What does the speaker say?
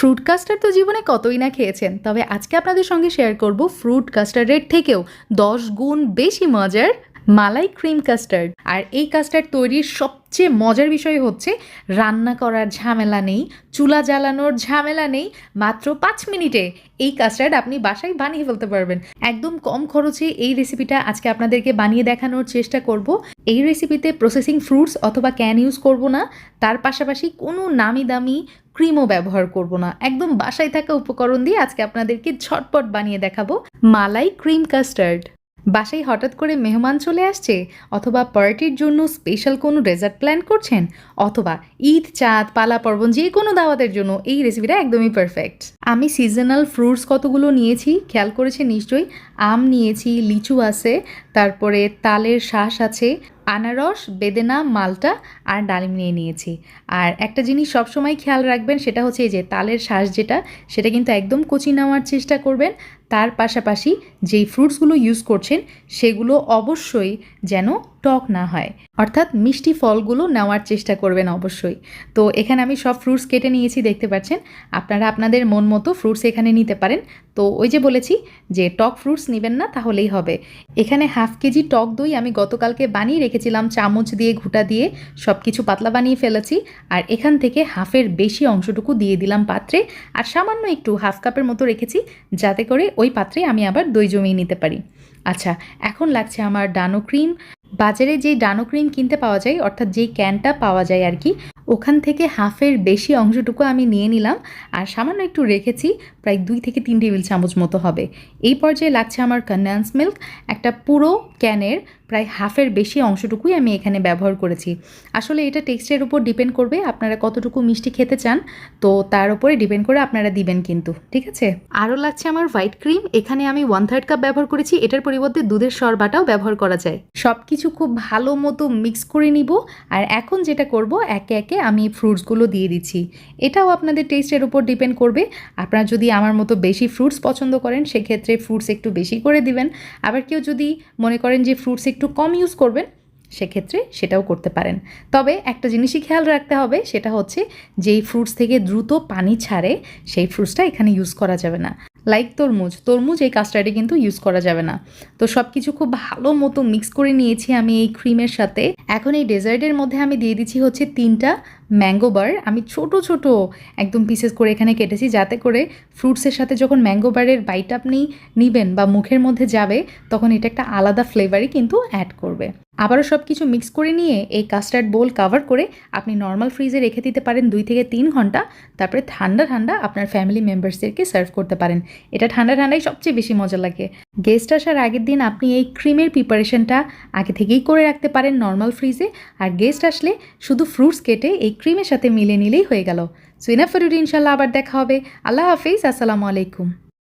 Fruit custard তো জীবনে কতই না খেয়েছেন, তবে আজকে আপনাদের সঙ্গে শেয়ার করব ফ্রুট কাস্টার্ডের থেকেও দশ গুণ বেশি মজার মালাই ক্রিম কাস্টার্ড। আর এই কাস্টার্ড তৈরির সবচেয়ে মজার বিষয় হচ্ছে, রান্না করার ঝামেলা নেই, চুলা জ্বালানোর ঝামেলা নেই, মাত্র পাঁচ মিনিটে এই কাস্টার্ড আপনি বাসায় বানিয়ে ফেলতে পারবেন। একদম কম খরচে এই রেসিপিটা আজকে আপনাদেরকে বানিয়ে দেখানোর চেষ্টা করব। এই রেসিপিতে প্রসেসিং ফ্রুটস অথবা ক্যান ইউজ করব না, তার পাশাপাশি কোনো নামি দামি ক্রিমও ব্যবহার করব না। একদম বাসায় থাকা উপকরণ দিয়ে আজকে আপনাদেরকে ঝটপট বানিয়ে দেখাবো মালাই ক্রিম কাস্টার্ড। বাসায় হঠাৎ করে মেহমান চলে আসছে অথবা পার্টির জন্য স্পেশাল কোনো ডেজার্ট প্ল্যান করছেন অথবা ঈদ, চাঁদ, পালা, পার্বণ যে কোনো দাওয়াতের জন্য এই রেসিপিটা একদমই পারফেক্ট আমি সিজনাল ফ্রুটস কতগুলো নিয়েছি খেয়াল করেছে নিশ্চয়ই? আম নিয়েছি, লিচু আছে, তারপরে তালের শ্বাস আছে, আনারস, বেদেনা, মালটা আর ডালিম নিয়ে নিয়েছি। আর একটা জিনিস সবসময় খেয়াল রাখবেন সেটা হচ্ছে যে তালের শ্বাস যেটা, সেটা কিন্তু একদম কচি নেওয়ার চেষ্টা করবেন। তার পাশাপাশি যেই ফ্রুটসগুলো ইউজ করছেন, সেগুলো অবশ্যই যেন টক না হয়। অর্থাৎ মিষ্টি ফলগুলো নেওয়ার চেষ্টা করবেন অবশ্যই। তো এখানে আমি সব ফ্রুটস কেটে নিয়েছি, দেখতে পাচ্ছেন? আপনারা আপনাদের মন মতো ফ্রুটস এখানে নিতে পারেন। তো ওই যে বলেছি যে টক ফ্রুটস নেবেন না, তাহলেই হবে। এখানে হাফ কেজি টক দই আমি গতকালকে বানিয়ে রেখেছিলাম, চামচ দিয়ে, ঘুটা দিয়ে সব কিছু পাতলা বানিয়ে ফেলেছি। আর এখান থেকে হাফের বেশি অংশটুকু দিয়ে দিলাম পাত্রে। আর সামান্য একটু হাফ কাপের মতো রেখেছি, যাতে করে ওই পাত্রে আমি আবার দই জমিয়ে নিতে পারি। আচ্ছা এখন লাগছে আমার ডানো ক্রিম। বাজারে যে ডানো ক্রিম কিনতে পাওয়া যায়, অর্থাৎ যেই ক্যানটা পাওয়া যায় আর কি, ওখান থেকে হাফের বেশি অংশটুকু আমি নিয়ে নিলাম। আর সামান্য একটু রেখেছি, প্রায় দুই থেকে তিন টেবিল চামচ মতো হবে। এই পর্যায়ে লাগছে আমার কন্ডেন্স মিল্ক একটা পুরো ক্যানের প্রায় হাফের বেশি অংশটুকুই আমি এখানে ব্যবহার করেছি। আসলে এটা টেক্সটের উপর ডিপেন্ড করবে আপনারা কতটুকু মিষ্টি খেতে চান তো তার উপরে ডিপেন্ড করে আপনারা দিবেন কিন্তু ঠিক আছে? আরও লাগছে আমার হোয়াইট ক্রিম এখানে আমি ওয়ান থার্ড কাপ ব্যবহার করেছি এটার পরিবর্তে দুধের সরবাটাও ব্যবহার করা যায়। সব কিছু খুব ভালো মতো মিক্স করে নিব আর এখন যেটা করব একে একে আমি ফ্রুটসগুলো দিয়ে দিচ্ছি। এটাও আপনাদের টেস্টের উপর ডিপেন্ড করবে আপনারা যদি আমার মতো বেশি ফ্রুটস পছন্দ করেন সেক্ষেত্রে ফ্রুটস একটু বেশি করে দিবেন। আবার কেউ যদি মনে করেন যে ফ্রুটস একটু কম ইউজ করবেন, সেক্ষেত্রে সেটাও করতে পারেন। তবে একটা জিনিসই খেয়াল রাখতে হবে, সেটা হচ্ছে যেই ফ্রুটস থেকে দ্রুত পানি ছাড়ে, সেই ফ্রুটসটা এখানে ইউজ করা যাবে না। লাইক তরমুজ তরমুজ এই কাস্টার্ডে কিন্তু ইউজ করা যাবে না। তো সব কিছু খুব ভালো মতো মিক্স করে নিয়েছি আমি এই ক্রিমের সাথে। এখন এই ডেজার্টের মধ্যে আমি দিয়ে দিচ্ছি হচ্ছে তিনটা ম্যাঙ্গো বার আমি ছোট ছোট একদম পিসেস করে এখানে কেটেছি যাতে করে ফ্রুটসের সাথে যখন ম্যাঙ্গো বারের বাইট আপনি নিবেন বা মুখের মধ্যে যাবে, তখন এটা একটা আলাদা ফ্লেভারই কিন্তু অ্যাড করবে। আবারও সব কিছু মিক্স করে নিয়ে এই কাস্টার্ড বোল কাভার করে আপনি নর্মাল ফ্রিজে রেখে দিতে পারেন দুই থেকে তিন ঘণ্টা। তারপরে ঠান্ডা ঠান্ডা আপনার ফ্যামিলি মেম্বার্সদেরকে সার্ভ করতে পারেন। এটা ঠান্ডা ঠান্ডায় সবচেয়ে বেশি মজা লাগে। গেস্ট আসার আগের দিন আপনি এই ক্রিমের প্রিপারেশনটা আগে থেকেই করে রাখতে পারেন নর্মাল ফ্রিজে আর গেস্ট আসলে শুধু ফ্রুটস কেটে এই ক্রিমের সাথে মিলে নিলেই হয়ে গেল। সুইনা ফরুড ইনশাল্লাহ আবার দেখা হবে। আল্লাহ হাফিজ, আসসালামু আলাইকুম।